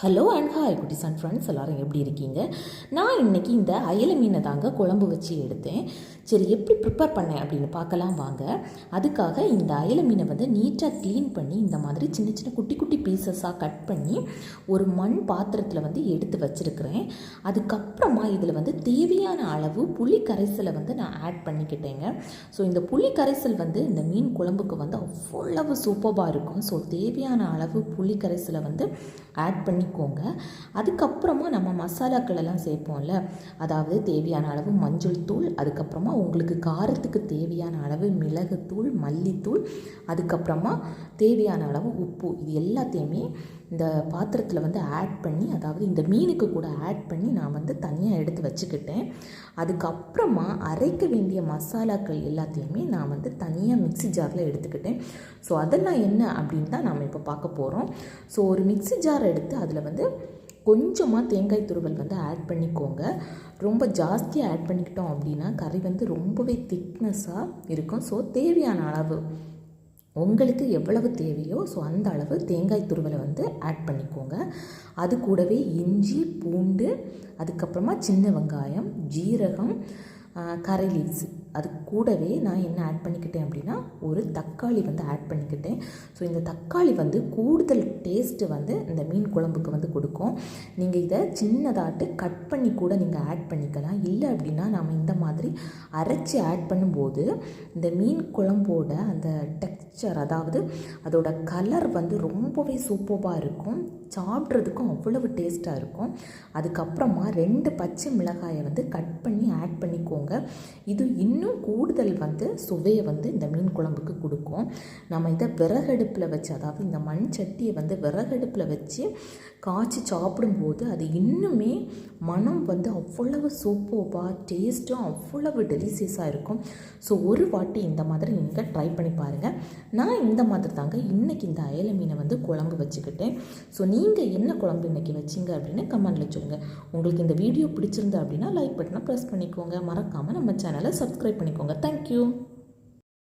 Hello and hi குட்டிஸ் and friends எல்லோரும் எப்படி இருக்கீங்க? நான் இன்னைக்கு இந்த அயல மீனை தாங்க குழம்பு வச்சு எடுத்தேன். சரி எப்படி ப்ரிப்பேர் பண்ணேன் அப்படின்னு பார்க்கலாம் வாங்க. அதுக்காக இந்த அயல மீனை வந்து நீட்டாக க்ளீன் பண்ணி இந்த மாதிரி சின்ன சின்ன குட்டி குட்டி பீசஸாக கட் பண்ணி ஒரு மண் பாத்திரத்தில் வந்து எடுத்து வச்சுருக்கிறேன். அதுக்கப்புறமா இதில் வந்து தேவையான அளவு புளி கரைசலை வந்து நான் ஆட் பண்ணிக்கிட்டேங்க. ஸோ இந்த புளி கரைசல் வந்து இந்த மீன் குழம்புக்கு வந்து அவ்வளவு சூப்பராக இருக்கும். ஸோ தேவையான அளவு புளி கரைசலை வந்து ஆட் பண்ணி பண்ணிக்கோங்க. அதுக்கப்புறமா நம்ம மசாலாக்கள் எல்லாம் சேர்ப்போம்ல. அதாவது தேவையான அளவு மஞ்சள் தூள் அதுக்கப்புறமா உங்களுக்கு காரத்துக்கு தேவையான அளவு மிளகுத்தூள் மல்லித்தூள் அதுக்கப்புறமா தேவையான அளவு உப்பு. இது எல்லாத்தையுமே இந்த பாத்திரத்தில் வந்து ஆட் பண்ணி அதாவது இந்த மீனுக்கு கூட ஆட் பண்ணி நான் வந்து தனியாக எடுத்து வச்சுக்கிட்டேன். அதுக்கப்புறமா அரைக்க வேண்டிய மசாலாக்கள் எல்லாத்தையுமே நான் வந்து தனியாக மிக்ஸி ஜாரில் எடுத்துக்கிட்டேன். ஸோ அதெல்லாம் என்ன அப்படின்னு தான் நாம் இப்போ பார்க்க போகிறோம் ஸோ ஒரு மிக்ஸி ஜார் எடுத்து அதில் வந்து கொஞ்சமாக தேங்காய் துருவல் வந்து ஆட் பண்ணிக்கோங்க. ரொம்ப ஜாஸ்தியாக ஆட் பண்ணிக்கிட்டோம் அப்படின்னா கறி வந்து ரொம்பவே திக்னஸாக இருக்கும். ஸோ தேவையான அளவு உங்களுக்கு எவ்வளவு தேவையோ ஸோ அந்த அளவு தேங்காய் துருவலை வந்து ஆட் பண்ணிக்கோங்க. அது கூடவே இஞ்சி பூண்டு அதுக்கப்புறமா சின்ன வெங்காயம் ஜீரகம் கரை லீவ்ஸ் அது கூடவே நான் என்ன ஆட் பண்ணிக்கிட்டேன் அப்படின்னா ஒரு தக்காளி வந்து ஆட் பண்ணிக்கிட்டேன். ஸோ இந்த தக்காளி வந்து கூடுதல் டேஸ்ட்டு வந்து இந்த மீன் குழம்புக்கு வந்து கொடுக்கும். நீங்கள் இதை சின்னதாட்டு கட் பண்ணி கூட நீங்கள் ஆட் பண்ணிக்கலாம். இல்லை அப்படின்னா நம்ம இந்த மாதிரி அரைச்சி ஆட் பண்ணும்போது இந்த மீன் குழம்போட அந்த டெக்ஸ்சர் அதாவது அதோட கலர் வந்து ரொம்பவே சூப்பராக இருக்கும். சாப்பிட்றதுக்கும் அவ்வளவு டேஸ்ட்டாக இருக்கும். அதுக்கப்புறமா ரெண்டு பச்சை மிளகாயை வந்து கட் பண்ணி ஆட் பண்ணிக்கோங்க. இது இன்னும் கூடுதல் வந்து சுவையை வந்து இந்த மீன் குழம்புக்கு கொடுக்கும். நம்ம இதை விறகடுப்பில் வச்சு அதாவது இந்த மண் சட்டியை வந்து விறகடுப்பில் வச்சு காய்ச்சி சாப்பிடும்போது அது இன்னுமே மனம் வந்து அவ்வளவு சூப்பராக டேஸ்ட்டும் அவ்வளவு டெலிசியஸாக இருக்கும். ஸோ ஒரு வாட்டி இந்த மாதிரி நீங்கள் ட்ரை பண்ணி பாருங்கள் நான் இந்த மாதிரி தாங்க இன்றைக்கி இந்த அயல மீனை வந்து குழம்பு வச்சுக்கிட்டேன். ஸோ நீ நீங்கள் என்ன குழம்பு இன்றைக்கி வச்சிங்க அப்படின்னு கமெண்டில் சொல்லுங்கள் உங்களுக்கு இந்த வீடியோ பிடிச்சிருந்தா அப்படின்னா லைக் பட்டனை ப்ரெஸ் பண்ணிக்கோங்க. மறக்காமல் நம்ம சேனலை சப்ஸ்கிரைப் பண்ணிக்கோங்க. தேங்க்யூ